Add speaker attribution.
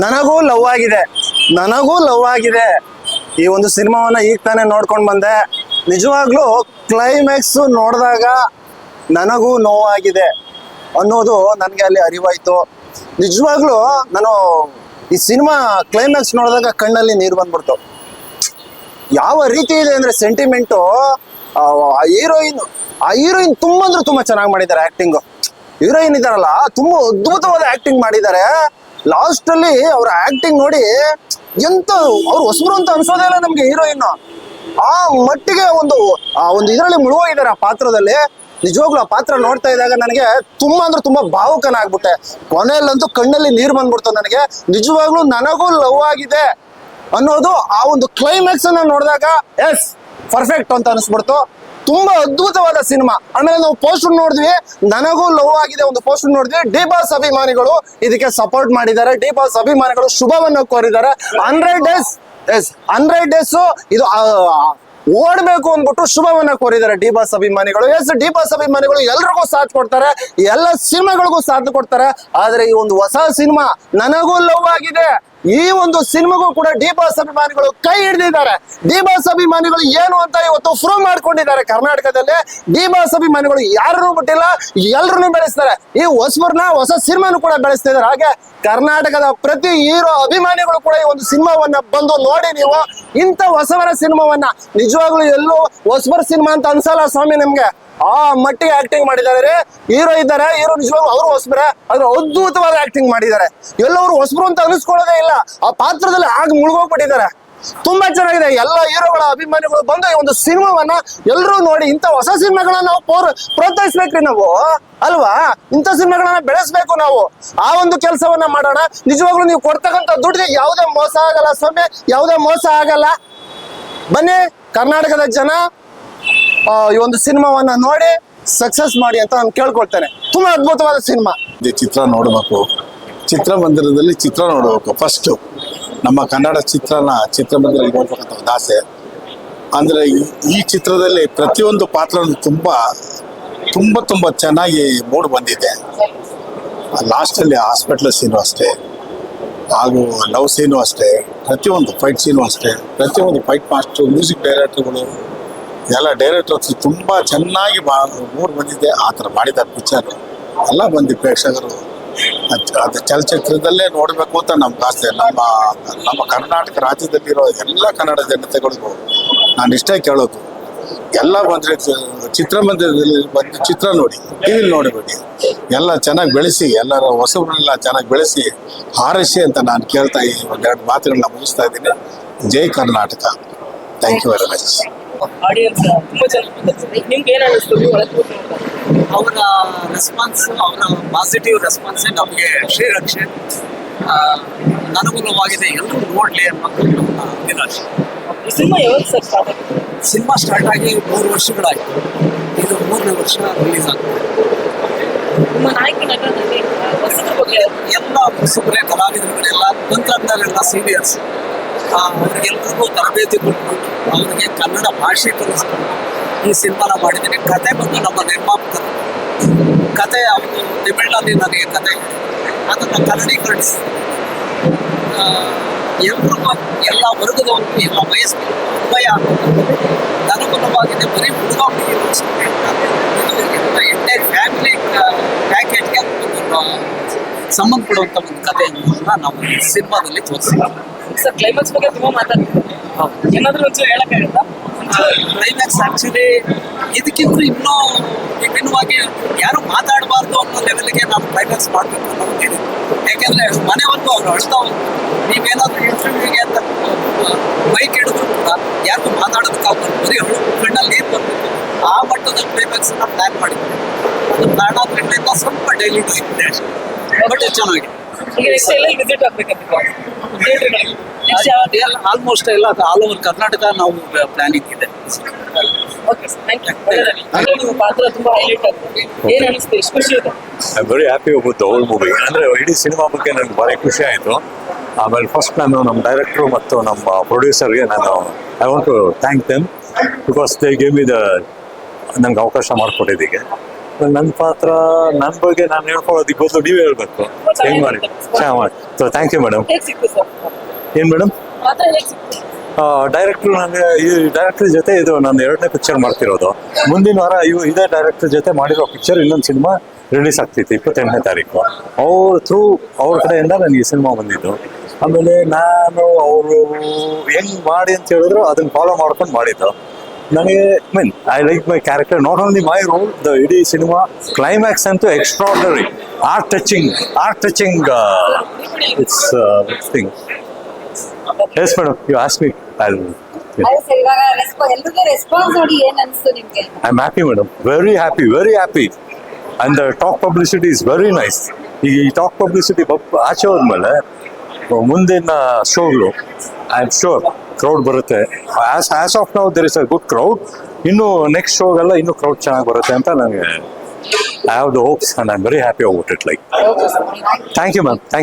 Speaker 1: ನನಗೂ ಲವ್ ಆಗಿದೆ. ನನಗೂ ಲವ್ ಆಗಿದೆ. ಈ ಒಂದು ಸಿನಿಮಾವನ್ನ ಈಗ ತಾನೇ ನೋಡ್ಕೊಂಡು ಬಂದೆ. ನಿಜವಾಗ್ಲೂ ಕ್ಲೈಮ್ಯಾಕ್ಸ್ ನೋಡಿದಾಗ ನನಗೂ ನೋವಾಗಿದೆ ಅನ್ನೋದು ನನಗೆ ಅಲ್ಲಿ ಅರಿವಾಯ್ತು. ನಿಜವಾಗ್ಲೂ ನಾನು ಈ ಸಿನಿಮಾ ಕ್ಲೈಮ್ಯಾಕ್ಸ್ ನೋಡಿದಾಗ ಕಣ್ಣಲ್ಲಿ ನೀರು ಬಂದ್ಬಿಡ್ತು. ಯಾವ ರೀತಿ ಇದೆ ಅಂದ್ರೆ ಸೆಂಟಿಮೆಂಟು ಹೀರೋಯಿನ್ ಆ ಹೀರೋಯಿನ್ ತುಂಬಾ ಅಂದ್ರೆ ತುಂಬಾ ಚೆನ್ನಾಗಿ ಮಾಡಿದ್ದಾರೆ ಆಕ್ಟಿಂಗ್ ಹೀರೋಯಿನ್ ಇದಾರಲ್ಲ ತುಂಬಾ ಅದ್ಭುತವಾದ ಆಕ್ಟಿಂಗ್ ಮಾಡಿದ್ದಾರೆ. ಲಾಸ್ಟ್ ಅಲ್ಲಿ ಅವ್ರ ಆಕ್ಟಿಂಗ್ ನೋಡಿ ಎಂತ ಅವ್ರು ಹೊಸಬ್ರು ಅಂತ ಅನ್ಸೋದೇ ಇಲ್ಲ ನಮ್ಗೆ ಹೀರೋಯಿನ್ ಆ ಮಟ್ಟಿಗೆ ಒಂದು, ಆ ಒಂದು ಇದರಲ್ಲಿ ಮುಳುಗೋಗಿದ್ದಾರೆ ಆ ಪಾತ್ರದಲ್ಲಿ. ನಿಜವಾಗ್ಲೂ ಆ ಪಾತ್ರ ನೋಡ್ತಾ ಇದ್ದಾಗ ನನಗೆ ತುಂಬಾ ಅಂದ್ರೆ ತುಂಬಾ ಭಾವುಕನಾಗ್ಬಿಟ್ಟೆ ಕೊನೆಯಲ್ಲಂತೂ ಕಣ್ಣಲ್ಲಿ ನೀರು ಬಂದ್ಬಿಡ್ತು ನನಗೆ. ನಿಜವಾಗ್ಲೂ ನನಗೂ ಲವ್ ಆಗಿದೆ ಅನ್ನೋದು ಆ ಒಂದು ಕ್ಲೈಮ್ಯಾಕ್ಸ್ ಅನ್ನ ನೋಡಿದಾಗ ಎಸ್ ಪರ್ಫೆಕ್ಟ್ ಅಂತ ಅನಿಸ್ಬಿಡ್ತು. ತುಂಬಾ ಅದ್ಭುತವಾದ ಸಿನಿಮಾ. ಆಮೇಲೆ ನಾವು ಪೋಸ್ಟರ್ ನೋಡಿದ್ವಿ. ನನಗೂ ಲವ್ ಆಗಿದೆ ಒಂದು ಪೋಸ್ಟರ್ ನೋಡಿದ್ವಿ. ಡಿ ಬಾಸ್ ಅಭಿಮಾನಿಗಳು ಇದಕ್ಕೆ ಸಪೋರ್ಟ್ ಮಾಡಿದ್ದಾರೆ. ಡಿ ಬಾಸ್ ಅಭಿಮಾನಿಗಳು ಶುಭವನ್ನು ಕೋರಿದ್ದಾರೆ. Hundred days yes hundred days ಇದು ಓಡಬೇಕು ಅಂದ್ಬಿಟ್ಟು ಶುಭವನ್ನ ಕೋರಿದ್ದಾರೆ ಡಿ ಬಾಸ್ ಅಭಿಮಾನಿಗಳು. ಎಸ್ ಡಿ ಬಾಸ್ ಅಭಿಮಾನಿಗಳು ಎಲ್ರಿಗೂ ಸಾಥ್ ಕೊಡ್ತಾರೆ. ಎಲ್ಲ ಸಿನಿಮಾಗಳಿಗೂ ಸಾಥ್ ಕೊಡ್ತಾರೆ. ಆದ್ರೆ ಈ ಒಂದು ಹೊಸ ಸಿನಿಮಾ ನನಗೂ ಲವ್ ಆಗಿದೆ. ಈ ಒಂದು ಸಿನಿಮಾಗೂ ಕೂಡ ಡಿ ಬಾಸ್ ಅಭಿಮಾನಿಗಳು ಕೈ ಹಿಡಿದಿದ್ದಾರೆ. ಡಿ ಬಾಸ್ ಅಭಿಮಾನಿಗಳು ಏನು ಅಂತ ಇವತ್ತು ಪ್ರೂವ್ ಮಾಡ್ಕೊಂಡಿದ್ದಾರೆ ಕರ್ನಾಟಕದಲ್ಲಿ. ಡಿ ಬಾಸ್ ಅಭಿಮಾನಿಗಳು ಯಾರನ್ನೂ ಬಿಟ್ಟಿಲ್ಲ, ಎಲ್ರನ್ನೂ ಬೆಳೆಸ್ತಾರೆ. ಈ ಹೊಸಬರ್ನ ಹೊಸ ಸಿನಿಮಾನು ಕೂಡ ಬೆಳೆಸ್ತಾ ಇದ್ದಾರೆ ಹಾಗೆ ಕರ್ನಾಟಕದ ಪ್ರತಿ ಹೀರೋ ಅಭಿಮಾನಿಗಳು ಕೂಡ ಈ ಒಂದು ಸಿನಿಮಾವನ್ನ ಬಂದು ನೋಡಿ ನೀವು. ಇಂಥ ಹೊಸವರ ಸಿನಿಮಾವನ್ನ ನಿಜವಾಗ್ಲೂ ಎಲ್ಲೂ ಹೊಸಬರ್ ಸಿನಿಮಾ ಅಂತ ಅನ್ಸಲ್ಲ ಸ್ವಾಮಿ ನಿಮ್ಗೆ. ಆ ಮಟ್ಟಿಗೆ ಆಕ್ಟಿಂಗ್ ಮಾಡಿದ್ದಾರೆ ಹೀರೋ ಇದ್ದಾರೆ ಹೀರೋ ನಿಜವಾಗ್ಲೂ ಅವರು ಹೊಸಬ್ರೆ, ಆದ್ರೆ ಅದ್ಭುತವಾದ ಆಕ್ಟಿಂಗ್ ಮಾಡಿದ್ದಾರೆ. ಎಲ್ಲವರು ಹೊಸಬ್ರು ಅಂತ ಅನಿಸ್ಕೊಳ್ಳೋದೇ ಇಲ್ಲ. ಆ ಪಾತ್ರದಲ್ಲಿ ಆಗ ಮುಳುಗೋಗ್ಬಿಟ್ಟಿದ್ದಾರೆ. ತುಂಬಾ ಚೆನ್ನಾಗಿದೆ. ಎಲ್ಲ ಹೀರೋಗಳ ಅಭಿಮಾನಿಗಳು ಬಂದು ಈ ಒಂದು ಸಿನಿಮಾವನ್ನ ಎಲ್ಲರೂ ನೋಡಿ, ಇಂಥ ಹೊಸ ಸಿನಿಮಾಗಳನ್ನ ನಾವು ಪೋರ್, ಪ್ರೋತ್ಸಾಹಿಸ್ಬೇಕ್ರಿ ನಾವು. ಅಲ್ವಾ? ಇಂಥ ಸಿನಿಮಾಗಳನ್ನ ಬೆಳೆಸ್ಬೇಕು ನಾವು. ಆ ಒಂದು ಕೆಲಸವನ್ನ ಮಾಡೋಣ. ನಿಜವಾಗ್ಲೂ ನೀವು ಕೊಡ್ತಕ್ಕಂತ ದುಡ್ಡಿಗೆ ಯಾವುದೇ ಮೋಸ ಆಗಲ್ಲ ಸ್ವಾಮಿ. ಯಾವುದೇ ಮೋಸ ಆಗಲ್ಲ. ಬನ್ನಿ, ಕರ್ನಾಟಕದ ಜನ ಈ ಒಂದು ಸಿನಿಮಾವನ್ನ ನೋಡಿ ಸಕ್ಸಸ್ ಮಾಡಿ ಅಂತ ನಾನು ಕೇಳ್ಕೊಳ್ತೇನೆ. ತುಂಬಾ ಅದ್ಭುತವಾದ ಸಿನಿಮಾ.
Speaker 2: ಚಿತ್ರ ನೋಡಬೇಕು. ಚಿತ್ರಮಂದಿರದಲ್ಲಿ ಚಿತ್ರ ನೋಡಬೇಕು ಫಸ್ಟ್ ನಮ್ಮ ಕನ್ನಡ ಚಿತ್ರನ ಚಿತ್ರಮಂದಿರದಲ್ಲಿ ನೋಡ್ಬೇಕಂತ ಒಂದು ಆಸೆ. ಅಂದ್ರೆ ಈ ಚಿತ್ರದಲ್ಲಿ ಪ್ರತಿಯೊಂದು ಪಾತ್ರ ತುಂಬಾ, ತುಂಬ ತುಂಬ ಚೆನ್ನಾಗಿ ಮೂಡ್ ಬಂದಿದೆ. ಲಾಸ್ಟಲ್ಲಿ ಹಾಸ್ಪಿಟ್ಲ್ ಸೀನು ಅಷ್ಟೇ. ಹಾಗೂ ಲವ್ ಸೀನು ಅಷ್ಟೇ. ಪ್ರತಿಯೊಂದು ಫೈಟ್ ಸೀನು ಅಷ್ಟೇ. ಪ್ರತಿಯೊಂದು ಫೈಟ್ ಮಾಸ್ಟರ್ ಮ್ಯೂಸಿಕ್ ಡೈರೆಕ್ಟರ್ಗಳು ಎಲ್ಲ ಡೈರೆಕ್ಟರ್ಸ್ ತುಂಬ ಚೆನ್ನಾಗಿ ಬಾ ಮೂಡ್ ಬಂದಿದೆ ಆ ಥರ ಮಾಡಿದ್ದಾರೆ ಪಿಕ್ಚರ್ ಎಲ್ಲ ಬಂದು ಪ್ರೇಕ್ಷಕರು. ಅದ್- ಚಲಚಿತ್ರದಲ್ಲೇ ನೋಡಬೇಕು ಅಂತ ನಮ್ಮ ಆಸೆ. ನಮ್ಮ ನಮ್ಮ ಕರ್ನಾಟಕ ರಾಜ್ಯದಲ್ಲಿರೋ ಎಲ್ಲ ಕನ್ನಡ ಜನತೆಗಳಿಗೂ ನಾನು ಇಷ್ಟೇ ಕೇಳೋದು. ಎಲ್ಲ ಬಂದರೆ ಚಿತ್ರಮಂದಿರದಲ್ಲಿ ಬಂದು ಚಿತ್ರ ನೋಡಿ ಟಿ ವಿಲಿ ನೋಡಬೇಡಿ. ಎಲ್ಲ ಚೆನ್ನಾಗಿ ಬೆಳೆಸಿ, ಎಲ್ಲರ ಹೊಸಬ್ರನ್ನೆಲ್ಲ ಚೆನ್ನಾಗಿ ಬೆಳೆಸಿ, ಹಾರೈಸಿ ಅಂತ ನಾನು ಕೇಳ್ತಾ ಈ ಒಂದೆರಡು ಮಾತುಗಳನ್ನ ಮುಗಿಸ್ತಾ ಇದ್ದೀನಿ. ಜೈ Karnataka. Thank you very much
Speaker 3: audience ತುಂಬಾ ಚೆನ್ನಾಗಿ ಬಂದಿದೆ ನಿಮ್ಗೆ ಏನ್ ಅನ್ನಿಸ್ತು? ನೀವು ಒಳಗೆ ಕೂತ್ಕೊಂಡು
Speaker 4: ಅವರ ರೆಸ್ಪಾನ್ಸ್ ಅವರ ಪಾಸಿಟಿವ್ ರೆಸ್ಪಾನ್ಸ್ ನಮಗೆ ಶ್ರೀರಕ್ಷೆ ಅನುಕೂಲವಾಗಿದೆ. ಎಲ್ಲರೂ ನೋಡ್ಲಿ ಅನ್ನೋದು ನಮ್ಮ
Speaker 3: ಈ ಸಿನಿಮಾ ಯಾವಾಗ ಸರ್ ಸ್ಟಾರ್ಟ್ ಆಗಿದೆ?
Speaker 4: ಸಿನಿಮಾ ಸ್ಟಾರ್ಟ್ ಆಗಿ ಮೂರು ವರ್ಷಗಳಾಯ್ತು. ಇದು ಮೂರನೇ ವರ್ಷ ರಿಲೀಸ್ ಆಗ್ತದೆ
Speaker 3: ನಿಮ್ಮ ನಾಯಕ ಹೊಸದ್ರ ಬಗ್ಗೆ
Speaker 4: ಎಲ್ಲ ಹೊಸಬ್ರೆ ಕಲಾವಿದರುಗಳೆಲ್ಲ ತಂತ್ರಜ್ಞರೆಲ್ಲ ಸೀನಿಯರ್ಸ್ ಅವ್ರಿಗೆಲ್ರಿಗೂ ತರಬೇತಿ ಕೊಟ್ಟು ಅವರಿಗೆ ಕನ್ನಡ ಭಾಷೆ ಕಲಿಸ್ಕೊಂಡು ಈ ಸಿನಿಮಾನ ಮಾಡಿದ್ದೀನಿ. ಕತೆ ಬಂದು ನಮ್ಮ ನಿರ್ಮಾಪಕರು. ಕತೆ ಅವರು ತಮಿಳಲ್ಲಿ ನನಗೆ ಕತೆ ಅದನ್ನು ಕನ್ನಡೀಕರಣಿಸಿ ಎಲ್ರಿಗೂ ಎಲ್ಲ ವರ್ಗದವರು, ಎಲ್ಲ ವಯಸ್ಸು ಅನ್ವಯ ಅನುಗುಣವಾಗಿದೆ ಬರೀ ಹುಡುಗ ಇದು ಎಂಟೈರ್ ಫ್ಯಾಮಿಲಿ ಪ್ಯಾಕೇಜ್ಗೆ ಸಂಬಂಧಪಡುವಂಥ ಒಂದು ಕಥೆಯನ್ನು ನಾವು ಸಿನಿಮಾದಲ್ಲಿ ತೋರಿಸಿದ್ದೀವಿ.
Speaker 3: ಸರ್ ಕ್ಲೈಮ್ಯಾಕ್ಸ್ ಬಗ್ಗೆ ತುಂಬಾ ಮಾತಾಡ್ತೀವಿ ಏನಾದ್ರೂ ಒಂಚೂರು ಹೇಳಕ್ಕಾಗತ್ತಾ
Speaker 4: ಕ್ಲೈಮ್ಯಾಕ್ಸ್ ಆಕ್ಚುಲಿ ಇದಕ್ಕಿಂತ ಇನ್ನೂ ವಿಭಿನ್ನವಾಗಿ ಯಾರು ಮಾತಾಡಬಾರ್ದು ಅನ್ನೋ ಲೆವೆಲ್ಗೆ ನಾನು ಕ್ಲೈಮ್ಯಾಕ್ಸ್ ಮಾಡಬೇಕು ಅನ್ನೋದು ಹೇಳಿದೆ ಯಾಕೆಂದ್ರೆ ಮನೆವರೆಗೂ ಅವ್ರು ಅಳ್ತಾ ನೀವೇನಾದ್ರೂ ಇಂಟರ್ವ್ಯೂಗೆ ಅಂತ. ಬೈಕ್ ಹಿಡಿದ್ರು ಕೂಡ ಯಾರಿಗೂ ಮಾತಾಡೋದಕ್ಕಾಗಲ್ಲ ಬರೀ ಅವಳು ಕಣ್ಣಲ್ಲಿ ನೀರು ಬರಬೇಕು ಆ ಮಟ್ಟದ ಕ್ಲೈಮ್ಯಾಕ್ಸ್ ಪ್ಲಾನ್ ಮಾಡಿದ್ವಿ. ಅದು ಪ್ಲಾನ್ ಆದ್ರಿಂದ ಸ್ವಲ್ಪ ಡೈಲಿ ಬಟ್ ಚೆನ್ನಾಗಿ
Speaker 3: ಈಗ ನೆಕ್ಸ್ಟ್ ಎಲ್ಲ ವಿಸಿಟ್ ಆಗ್ಬೇಕಂತ
Speaker 4: ಆಲ್ಮೋಸ್ಟ್ ಎಲ್ಲ ಆಲ್ ಓವರ್ ಕರ್ನಾಟಕ ನಾವು ಪ್ಲಾನಿಂಗ್ ಇದೆ
Speaker 3: ಓಕೆ ಸರ್ ಥ್ಯಾಂಕ್ ಯು ನಿಮ್ಮ ಪಾತ್ರ ತುಂಬಾ ಹೈಲೈಟ್ ಆಗ್ತದೆ ಏನ್ ಅನಿಸ್ತು? ಎಷ್ಟು ಖುಷಿ ಇದೆ
Speaker 5: I am very happy about the whole movie ಅಂದ್ರೆ ಇಡೀ ಸಿನಿಮಾ ಬಗ್ಗೆ ನನಗೆ ಭಾರಿ ಖುಷಿ ಆಯಿತು. ಆಮೇಲೆ ಫಸ್ಟ್ ನಾನು ನಮ್ಮ ಡೈರೆಕ್ಟ್ರು ಮತ್ತು ನಮ್ಮ ಪ್ರೊಡ್ಯೂಸರ್ಗೆ ನಾನು I want to thank them because they gave ಇದ ನಂಗೆ ಅವಕಾಶ ಮಾಡಿಕೊಟ್ಟಿದ್ದಕ್ಕೆ ನನ್ನ ಪಾತ್ರ ನನ್ನ ಬಗ್ಗೆ ನಾನು ಹೇಳ್ಕೊಳ್ಳೋದಕ್ಕೆ ಬದಲು ನೀವೇ ಹೇಳ್ಬೇಕು. ಹೆಂಗ್ ಮಾಡಿ. ಚೆನ್ನಾಗಿ ಮಾಡಿ. ಸೊ ಥ್ಯಾಂಕ್ ಯು ಮೇಡಮ್ ಏನ್ ಮೇಡಮ್ ಡೈರೆಕ್ಟರ್ ನನಗೆ ಈ ಡೈರೆಕ್ಟರ್ ಜೊತೆ ಇದು ನಾನು ಎರಡನೇ ಪಿಕ್ಚರ್ ಮಾಡ್ತಿರೋದು. ಮುಂದಿನ ವಾರ ಇವು ಇದೇ ಡೈರೆಕ್ಟರ್ ಜೊತೆ ಮಾಡಿರೋ ಪಿಕ್ಚರ್ ಇನ್ನೊಂದು ಸಿನಿಮಾ ರಿಲೀಸ್ ಆಗ್ತಿತ್ತು ಇಪ್ಪತ್ತೆಂಟನೇ ತಾರೀಕು. ಅವ್ರ ಥ್ರೂ ಅವ್ರ ಕಡೆಯಿಂದ ನನಗೆ ಈ ಸಿನಿಮಾ ಬಂದಿದ್ದು. ಆಮೇಲೆ ನಾನು ಅವರು ಹೆಂಗ್ ಮಾಡಿ ಅಂತ ಹೇಳಿದ್ರು ಅದನ್ನ ಫಾಲೋ ಮಾಡ್ಕೊಂಡು ಮಾಡಿದ್ದು. ನನಗೆ mean I like my character not only my role the ಇಡೀ ಸಿನಿಮಾ ಕ್ಲೈಮ್ಯಾಕ್ಸ್ ಅಂತೂ extraordinary art touching art touching it's thing yes madam you ask me I I am happy madam very happy very happy and the talk publicity is very nice ಈಗ ಈ talk publicity ಆಚೆ ಹೋದ್ಮೇಲೆ ಮುಂದಿನ ಶೋಗಳು I am sure crowd ಬರುತ್ತೆ. As as of now there is a good crowd ಇನ್ನು next ಶೋಗೆಲ್ಲ ಇನ್ನೂ crowd ಚೆನ್ನಾಗಿ ಬರುತ್ತೆ ಅಂತ ನನಗೆ I have the hopes I am very happy about it like thank you ma'am thank